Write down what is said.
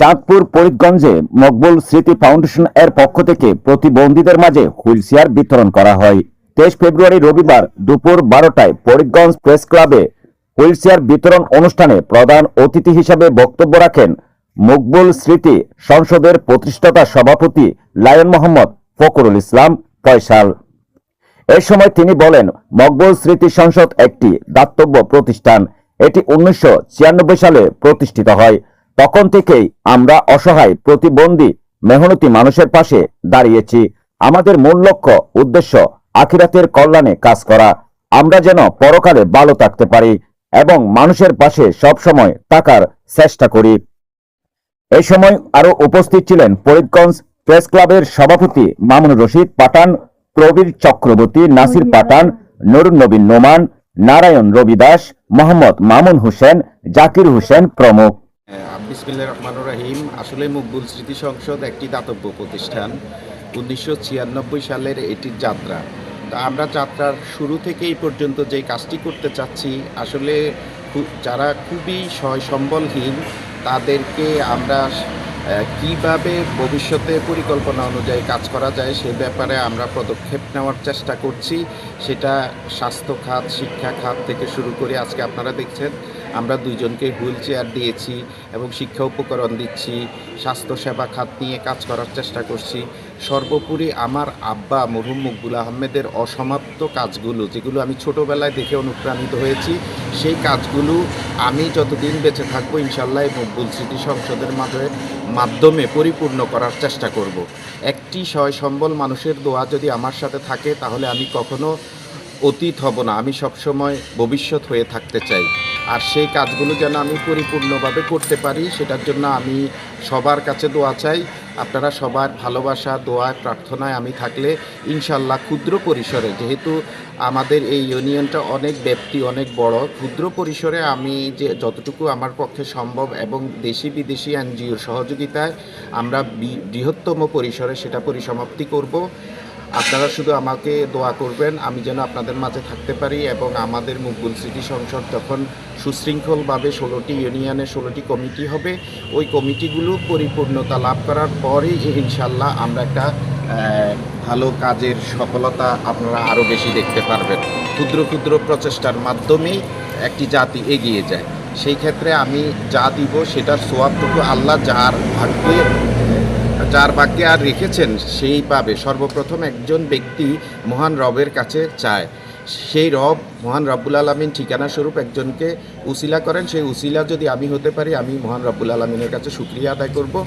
চাঁদপুর ফরিদগঞ্জে মকবুল স্মৃতি ফাউন্ডেশন এর পক্ষ থেকে প্রতিবন্ধীদের মাঝে হুইলচেয়ার বিতরণ করা হয়। তেইশ ফেব্রুয়ারি রবিবার দুপুর বারোটায় ফরিদগঞ্জ প্রেস ক্লাবে হুইলচেয়ার বিতরণ অনুষ্ঠানে প্রধান অতিথি হিসাবে বক্তব্য রাখেন মকবুল স্মৃতি সংসদের প্রতিষ্ঠাতা সভাপতি লায়ন মোহাম্মদ ফকরুল ইসলাম ফয়সাল। এ সময় তিনি বলেন, মকবুল স্মৃতি সংসদ একটি দাতব্য প্রতিষ্ঠান। এটি উনিশশো ছিয়ানব্বই সালে প্রতিষ্ঠিত হয়। তখন থেকেই আমরা অসহায়, প্রতিবন্ধী, মেহনতি মানুষের পাশে দাঁড়িয়েছি। আমাদের মূল লক্ষ্য, উদ্দেশ্য, আখিরাতের কল্যাণে কাজ করা। আমরা যেন পরকালে ভালো থাকতে পারি এবং মানুষের পাশে সবসময় থাকার চেষ্টা করি। এই সময় আরও উপস্থিত ছিলেন ফরিদগঞ্জ প্রেস ক্লাবের সভাপতি মামুন রশিদ পাঠান, প্রবীর চক্রবর্তী, নাসির পাঠান, নুরুন নবীন নোমান, নারায়ণ রবি দাস মোহাম্মদ মামুন হোসেন, জাকির হোসেন প্রমুখ। বিসমিল্লা রহমান রাহিম। আসলে মকবুল স্মৃতি সংসদ একটি দাতব্য প্রতিষ্ঠান। উনিশশো ছিয়ানব্বই সালের এটির যাত্রা। তা আমরা যাত্রার শুরু থেকে এই পর্যন্ত যে কাজটি করতে চাচ্ছি, আসলে যারা খুবই সম্বলহীন, তাদেরকে আমরা কীভাবে ভবিষ্যতে পরিকল্পনা অনুযায়ী কাজ করা যায় সে ব্যাপারে আমরা পদক্ষেপ নেওয়ার চেষ্টা করছি। সেটা স্বাস্থ্য খাত, শিক্ষা খাত থেকে শুরু করে আজকে আপনারা দেখছেন। আমরা দুইজনকে হুইল চেয়ার দিয়েছি এবং শিক্ষা উপকরণ দিচ্ছি স্বাস্থ্যসেবা খাত নিয়ে কাজ করার চেষ্টা করছি সর্বোপরি আমার আব্বা মরহুম মকবুল আহমেদের অসমাপ্ত কাজগুলো, যেগুলো আমি ছোটোবেলায় দেখে অনুপ্রাণিত হয়েছি, সেই কাজগুলো আমি যতদিন বেঁচে থাকব ইনশাল্লাহ মকবুল স্মৃতি সংসদের মাধ্যমে মাধ্যমে পরিপূর্ণ করার চেষ্টা করব। একটি সয় সম্বল মানুষের দোয়া যদি আমার সাথে থাকে, তাহলে আমি কখনো অতীত হব না, আমি সবসময় ভবিষ্যৎ হয়ে থাকতে চাই। আর সেই কাজগুলো যেন আমি পরিপূর্ণভাবে করতে পারি, সেটার জন্য আমি সবার কাছে দোয়া চাই। আপনারা সবার ভালোবাসা দোয়ায় প্রার্থনায় আমি থাকলে ইনশাল্লাহ ক্ষুদ্র পরিসরে, যেহেতু আমাদের এই ইউনিয়নটা অনেক ব্যাপ্তি, অনেক বড়, ক্ষুদ্র পরিসরে আমি যে যতটুকু আমার পক্ষে সম্ভব এবং দেশি বিদেশি এনজিওর সহযোগিতায় আমরা বৃহত্তম পরিসরে সেটা পরিসমাপ্তি করব। আপনারা শুধু আমাকে দোয়া করবেন, আমি যেন আপনাদের মাঝে থাকতে পারি এবং আমাদের মুকবুল স্মৃতি সংসদ যখন সুশৃঙ্খলভাবে ষোলোটি ইউনিয়নে ষোলোটি কমিটি হবে, ওই কমিটিগুলো পরিপূর্ণতা লাভ করার পরেই ইনশাল্লাহ আমরা একটা ভালো কাজের সফলতা আপনারা আরও বেশি দেখতে পারবেন। ক্ষুদ্র ক্ষুদ্র প্রচেষ্টার মাধ্যমেই একটি জাতি এগিয়ে যায়। সেই ক্ষেত্রে আমি যা দিব সেটার সোয়াবটুকু আল্লাহ যার ভাগ্যে যার বাক্যে আর রেখেছেন, সেই পাবে। সর্বপ্রথম একজন ব্যক্তি মহান রবের কাছে চায়। সেই রব, মহান রব্বুল আলমিন ঠিকানা স্বরূপ একজনকে উসিলা করেন। সেই উসিলা যদি আমি হতে পারি, আমি মহান রব্বুল আলমিনের কাছে সুক্রিয়া আদায় করব।